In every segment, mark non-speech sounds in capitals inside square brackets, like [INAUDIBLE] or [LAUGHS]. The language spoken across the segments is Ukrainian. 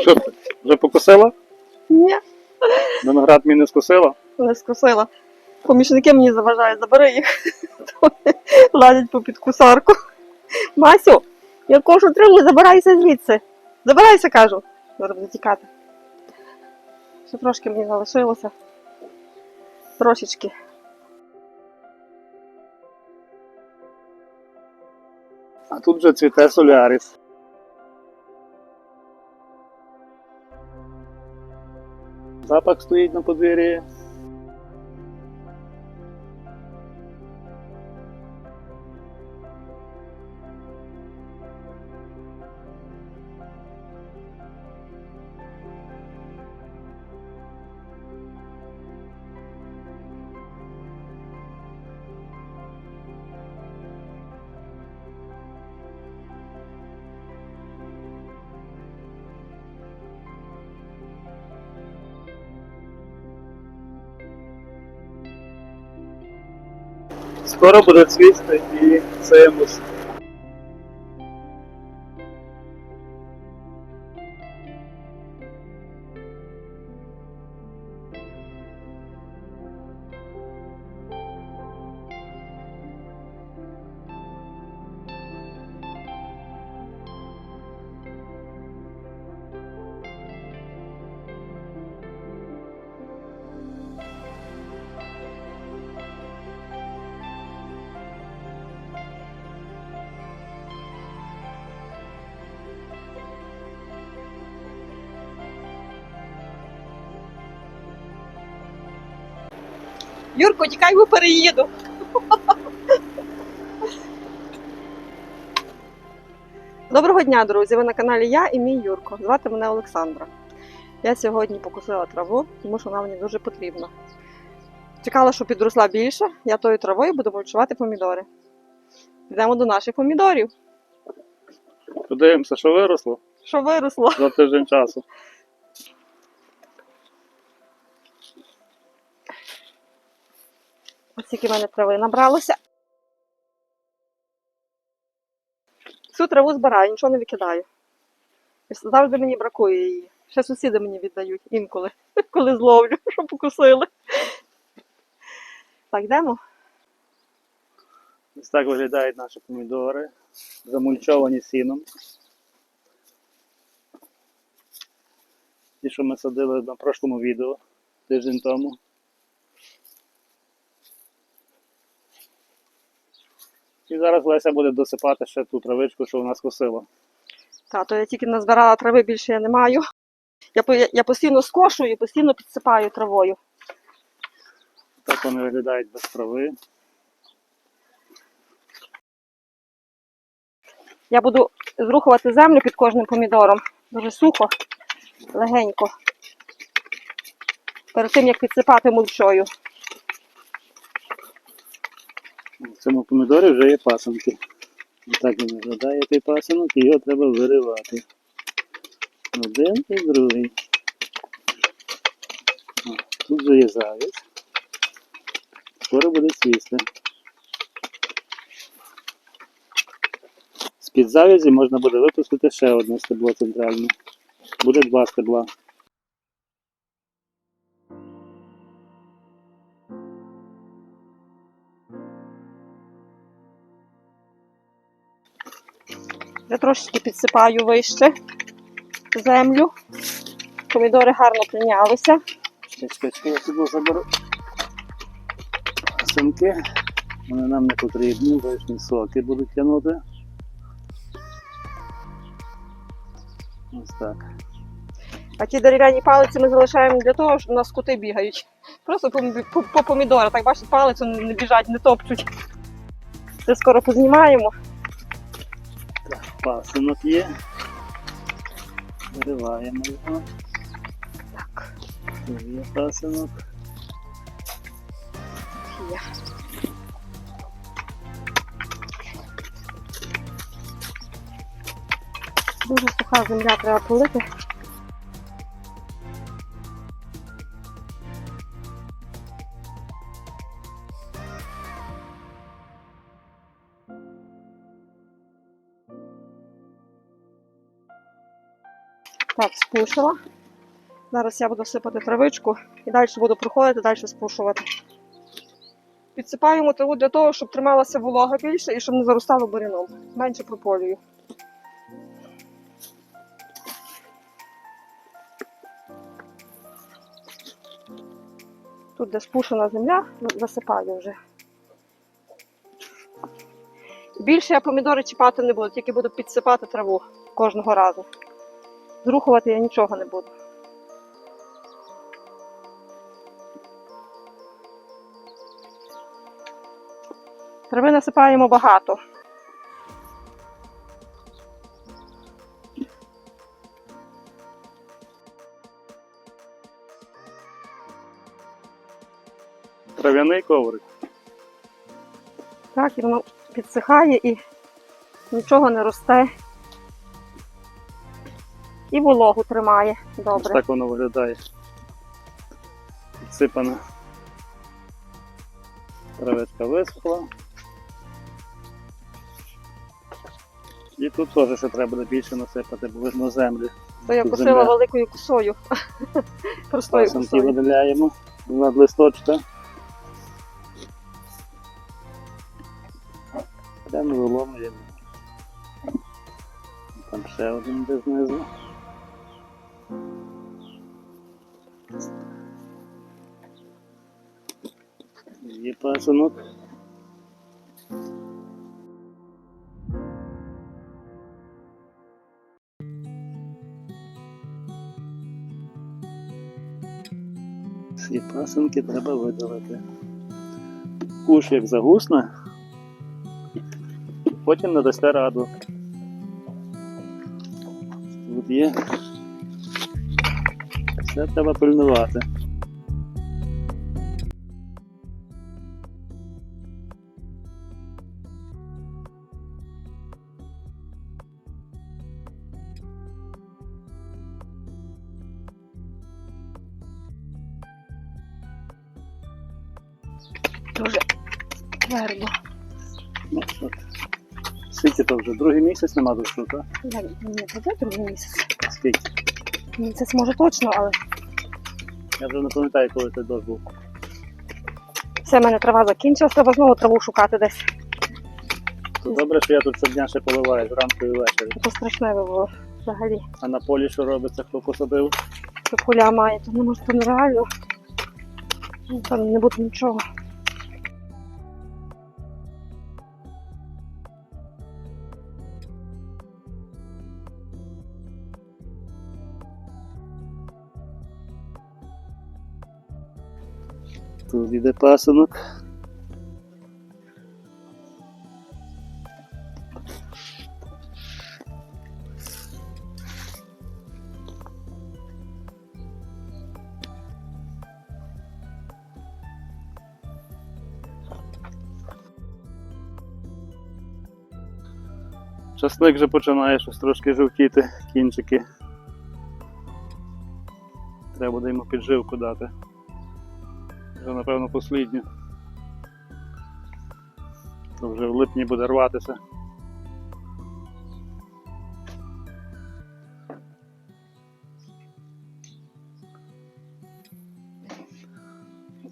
Що ти? Вже покосила? Ні, Виноград мій не скосила? не скосила. Помічники мені заважають, забери їх. [LAUGHS] Ладять по під кусарку. Масю, я кошу тримаю, забирайся звідси. Забирайся, кажу. Зараз буду тікати. Ще трошки мені залишилося. Трошечки. А тут вже цвіте соляріс. Запах стоїть на подвір'ї. Скоро буде свісти і сеємось. Юрко, тікай, бо переїду. Доброго дня, друзі! Ви на каналі Я і мій Юрко. Звати мене Олександра. Я сьогодні покусила траву, тому що вона мені дуже потрібна. Чекала, що підросла більше, я тою травою буду мульчувати помідори. Йдемо до наших помідорів. Подивимося, що виросло Що виросло? за тиждень часу. Ось скільки в мене трави набралося. Всю траву збираю, нічого не викидаю. Завжди мені бракує її. Ще сусіди мені віддають інколи, [LAUGHS] коли зловлю, [LAUGHS] що покусили. Так, йдемо. Ось так виглядають наші помідори, замульчовані сіном. Ті, що ми садили на прошлому відео тиждень тому. І зараз Леся буде досипати ще ту травичку, що вона скосила. Та, то я тільки назбирала трави, більше я не маю. Я, я, постійно скошую постійно підсипаю травою. Так вони виглядають без трави. Я буду зрухувати землю під кожним помідором. Дуже сухо, легенько. Перед тим, як підсипати мульчою. В цьому помідорі вже є пасанки. Отак він виглядає той пасанок, і його треба виривати. Один і другий. О, Тут вже є завість. Скоро буде цвісти. З-під завязі можна буде випустити ще одне стебло центральне. Буде два стебла. Я трошечки підсипаю вище землю. Помідори гарно прийнялися. Чекай, чекай, я сюди заберу пасанки. Вони нам не потрібні, лишні соки будуть тягнути. Ось так. А ті дерев'яні палиці ми залишаємо для того, щоб у нас коти бігають. Просто по, по, по помідорах. Так бачите, палицю не біжать, не топчуть. Це скоро познімаємо. Пасинок є. Вириваємо його. Так, є пасинок. є. Дуже суха земля треба полити. Спушила. Зараз я буду сипати травичку і далі буду проходити, далі спушувати. Підсипаємо траву для того, щоб трималася волога більше і щоб не заростало буряном. Менше прополюю. Тут, де спушена земля, засипаю вже. Більше я помідори чіпати не буду, тільки буду підсипати траву кожного разу. Зрухувати я нічого не буду. Трави насипаємо багато. Трав'яний коврик. Так, і воно підсихає і нічого не росте. І вологу тримає. Ось Добре. так воно виглядає. Підсипана. Травичка висохла. І тут теж ще треба буде більше насипати, бо видно землі. То я косила земля. великою косою. [LAUGHS] Простою косою. видаляємо над листочка. Прямо виломлюємо. Там ще один де знизу. Є пасанок. Всі пасенки треба видалити. Куш як загусне, потім не дасте раду. Тут є. Все треба пильнувати. Дуже твердо. Ну, от. Скільки то вже другий місяць нема дощу, так? Не буде другий місяць. Скільки? Місяць може точно, але Я вже не пам'ятаю, коли той дощ був. все в мене трава закінчилась, треба знову траву шукати десь. Добре, що я тут щодня ще поливаю зранку і ввечері. Це страшне було взагалі. А на полі що робиться, хто посадив? Що куля має, то не може, то нереально. Там не буде нічого. Тут іде пасанок. Часник вже починає щось трошки жовтіти, кінчики. Треба буде йому підживку дати. Вже напевно послідню. То вже в липні буде рватися.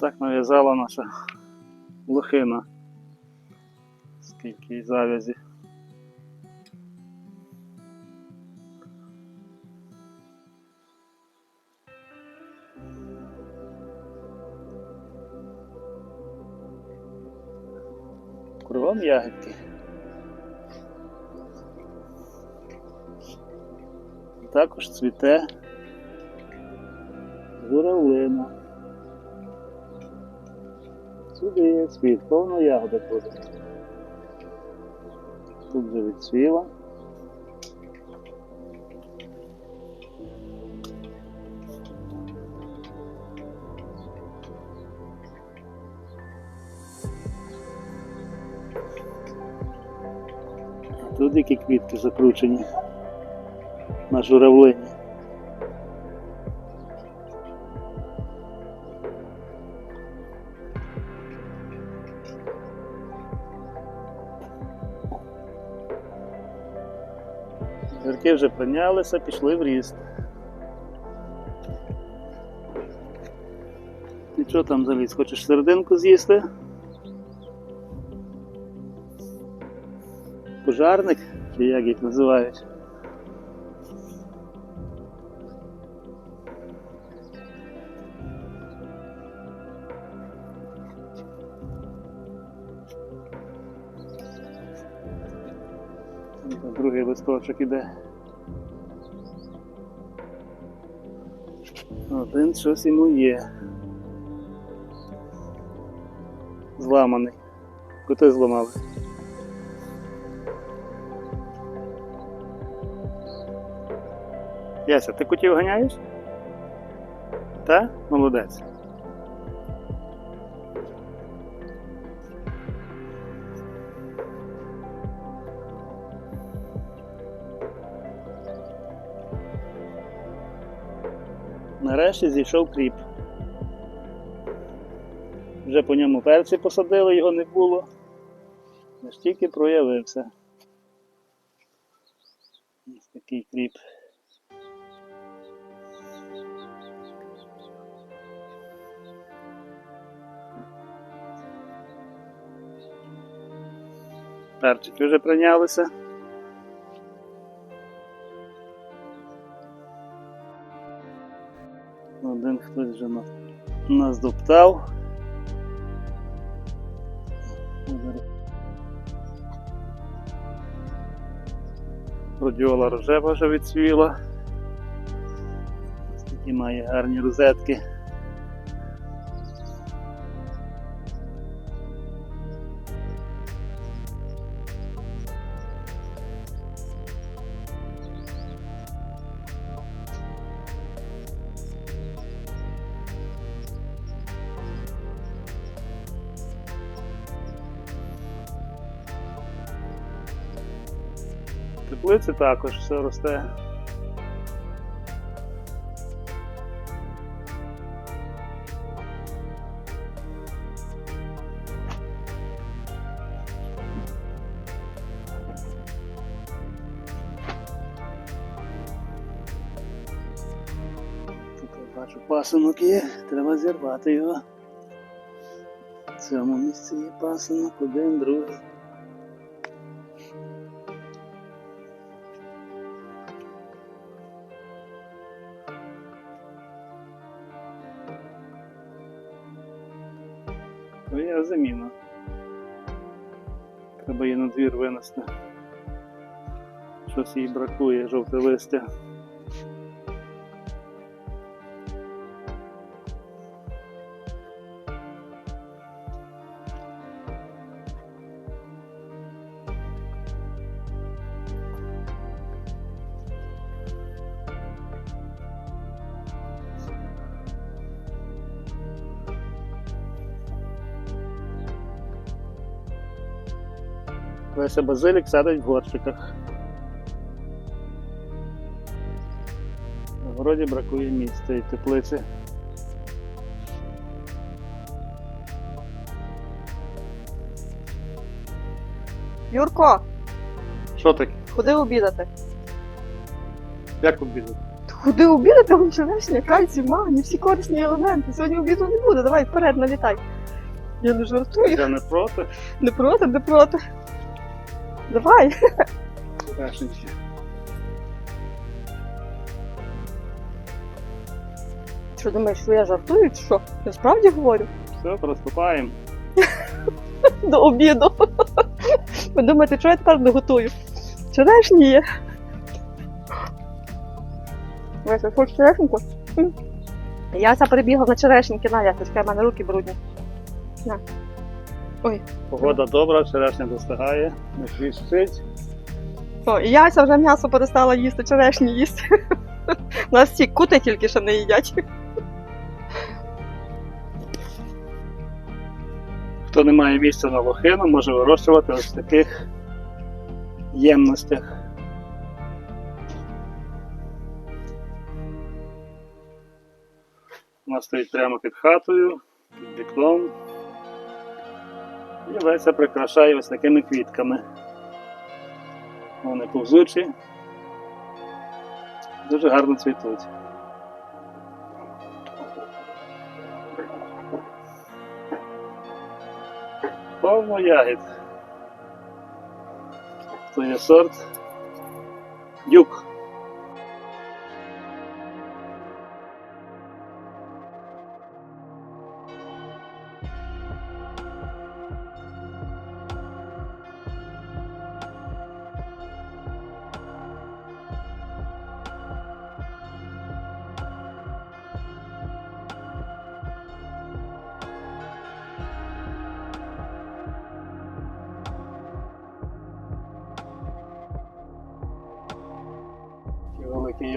Так нав'язала наша лохина. Скільки завязі. Кругом ягідки. Також цвіте журавлина. Сюди є цвіт, повно ягода буде. Тут вже Тут які квітки закручені на журавлині. Зірки вже прийнялися, пішли в ріст. Ти що там заліз? Хочеш серединку з'їсти? Пожарник? Чи як їх називають? Другий листочок іде. Один щось йому є. Зламаний. Коти зламали. Яся, ти котів ганяєш? Та? Молодець. Нарешті зійшов кріп. Вже по ньому перці посадили, його не було. Аж тільки проявився. Ось такий кріп. Перчики вже прийнялися. Один хтось вже нас, доптав. Радіола рожева вже відсвіла. Такі має гарні розетки. Теплиці також все росте. Бачу є, треба зірвати його. В цьому місці є пасинок, один, другий. То заміна. Треба її на двір винести. Щось їй бракує, жовте листя. Леся базилік садить в горщиках. На городі бракує місця і теплиці. Юрко, Що таке? ходи обідати. Як обідати? Ходи обідати, он черешня, кальцій, магній, всі корисні елементи. Сьогодні обіду не буде, давай вперед налітай. Я не жартую, Я не проти. не проти, не проти. Давай. Крашеньки. Що думаєш, що я жартую, чи що? Я справді говорю? Все, приступаємо. До обіду. Ви думаєте, що я тепер не готую? Черешні є. Вася, хочеш черешеньку? М. Яся прибігла на черешеньки, на, чекай, в мене руки брудні. На. Ой. Погода добра, черешня достигає, не хвіщить. О, і Яся вже м'ясо перестала їсти, черешні їсти. У [LAUGHS] нас всі кути тільки ще не їдять. Хто не має місця на лохину, може вирощувати ось в таких ємностях. Вона стоїть прямо під хатою, під вікном. І Леся прикрашає ось такими квітками. Вони повзучі, дуже гарно цвітуть. Повно ягід. Це є сорт дюк.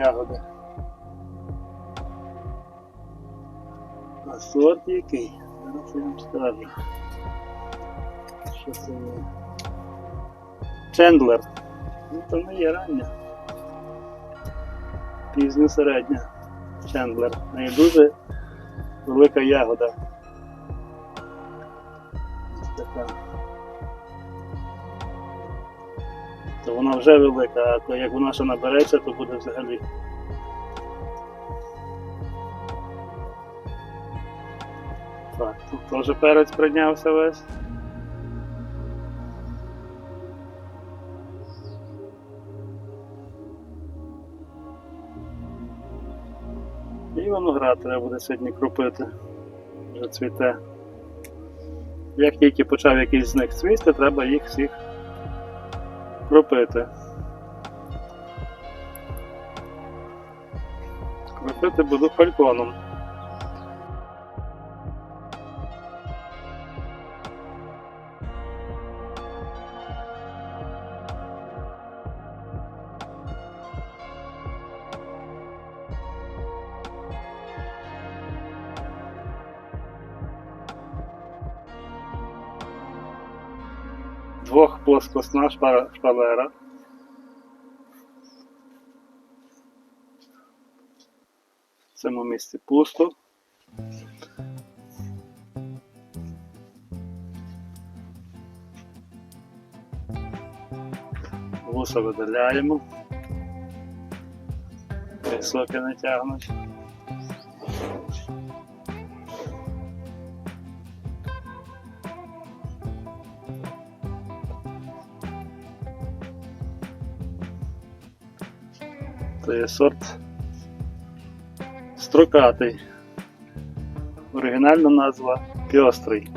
Ягоди. А сорт який? Зараз я вам скажу. Що це є? Чендлер. Ну, то не є рання. Пізньо середня. Чендлер. В неї дуже велика ягода. Ось така. То вона вже велика, а то як вона ще набереться, то буде взагалі. Так, тут теж перець прийнявся весь. І виноград треба буде сьогодні кропити. Вже цвіте. Як тільки почав якийсь з них цвісти, треба їх всіх кропити. Кропити буду фальконом. Двохплоскосна шпа- шпалера. В цьому місці пусто. Вуса видаляємо. Соки не Це сорт строкатий. Оригінальна назва піострий.